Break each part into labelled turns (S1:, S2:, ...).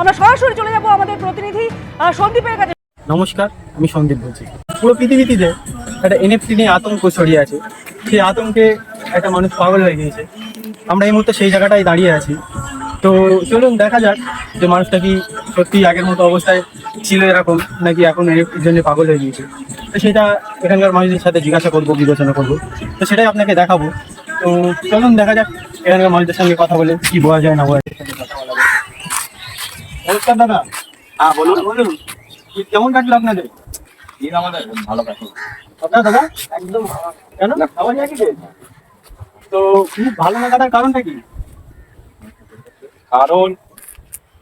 S1: আমরা সরাসরি চলে যাব আমাদের প্রতিনিধি সন্দীপের কাছে।
S2: নমস্কার, আমি সন্দীপ বলছি। পুরো পৃথিবীতে একটা এনএফটি নিয়ে আতঙ্ক ছড়িয়ে আছে। সেই আতঙ্কে একটা মানুষ পাগল হয়ে গিয়েছে। আমরা এই মুহূর্তে সেই জায়গাটায় দাঁড়িয়ে আছি। তো চলুন দেখা যাক যে মানুষটা কি সত্যি আগের মতো অবস্থায় ছিল এরকম, নাকি এখন এনএফটির জন্য পাগল হয়ে গিয়েছে। তো সেটা এখানকার মানুষদের সাথে জিজ্ঞাসা করব, বিবেচনা করব। তো সেটাই আপনাকে দেখাবো। তো চলুন দেখা যাক এখানকার মানুষদের সঙ্গে কথা বলে কি বলা যায়, না বলা যায়। নমস্কার দাদা। হ্যাঁ বলুন বলুন। কেমন কাটলো আপনাদের?
S3: দিন আমাদের ভালো কাটে
S2: আপনার দাদা? একদম কেন? আবার একই? তো খুব ভালো না কাটার কারণটা কি?
S3: কারণ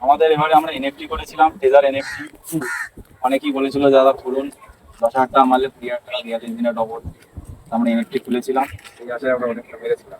S3: আমাদের এবারে আমরা এনএফটি করেছিলাম ট্রেজার এনএফটি অনেকেই বলেছিল দাদা খুলুন। দশ হাজার টাকা মারলে কুড়ি হাজার টাকা দেওয়া তিন দিনে ডবল আমরা এনএফটি খুলেছিলাম। সেই আশায় আমরা অনেকটা মেরেছিলাম।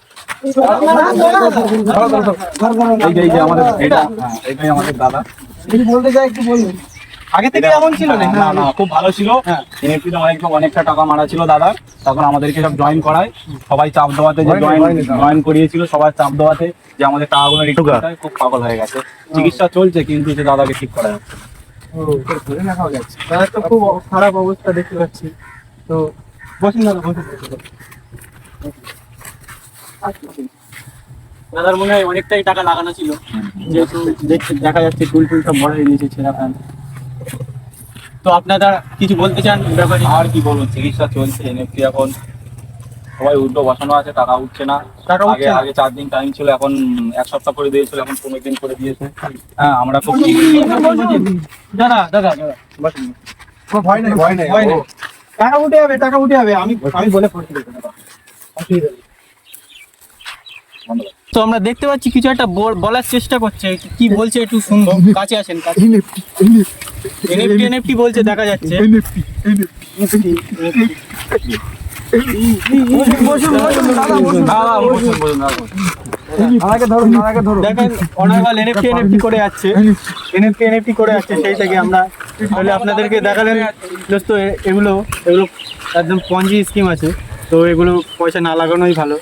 S3: এই যে এই যে আমাদের এটা হ্যাঁ, এটাই আমাদের দাদা
S2: যদি বলতে চাই একটু বলুন আগে থেকে এমন ছিল না
S3: না না খুব ভালো ছিল।
S2: হ্যাঁ।
S3: এনএফটিতে অনেকটা টাকা মারা ছিল দাদা। তখন আমাদেরকে সব জয়েন করায়। সবাই চাপ দেওয়াতে যে জয়েন জয়েন করিয়েছিল সবাই চাপ দেওয়াতে যে আমাদের টাকাগুলো রিটার্ন খুব পাগল হয়ে গেছে। চিকিৎসা চলছে কিন্তু যে দাদাকে ঠিক করা যাচ্ছে
S2: যাচ্ছে। দাদা তো খুব খারাপ অবস্থা দেখতে পাচ্ছি। তো বসুন দাদা বসুন। দাদার মনে হয় অনেকটাই টাকা লাগানো ছিল। যেহেতু দেখতে দেখা যাচ্ছে টুল টুল সব বড় হয়ে গিয়েছে ছেঁড়া প্যান্ট। তো আপনারা কিছু বলতে চান ব্যাপারে?
S3: আর কি বলব চিকিৎসা চলছে এনএফটি এখন সবাই উল্টো বসানো আছে টাকা উঠছে না।
S2: টাকা
S3: আগে আগে চার দিন টাইম ছিল এখন এক সপ্তাহ করে দিয়েছিল এখন পনেরো দিন করে দিয়েছে। হ্যাঁ আমরা খুব
S2: দাদা দাদা
S3: ভয় নেই ভয় নেই।
S2: টাকা উঠে যাবে টাকা উঠে যাবে। আমি আমি বলে পড়ছি তো আমরা দেখতে পাচ্ছি কিছু একটা বল- বলার চেষ্টা করছে। কি বলছে একটু শুনব কাছে কাছে। এনএফটি এনএফটি বলছে, দেখা যাচ্ছে। আপনাদেরকে দেখালেন। এগুলো এগুলো একদম পঞ্জি স্কিম আছে। তো এগুলো পয়সা না লাগানোই ভালো।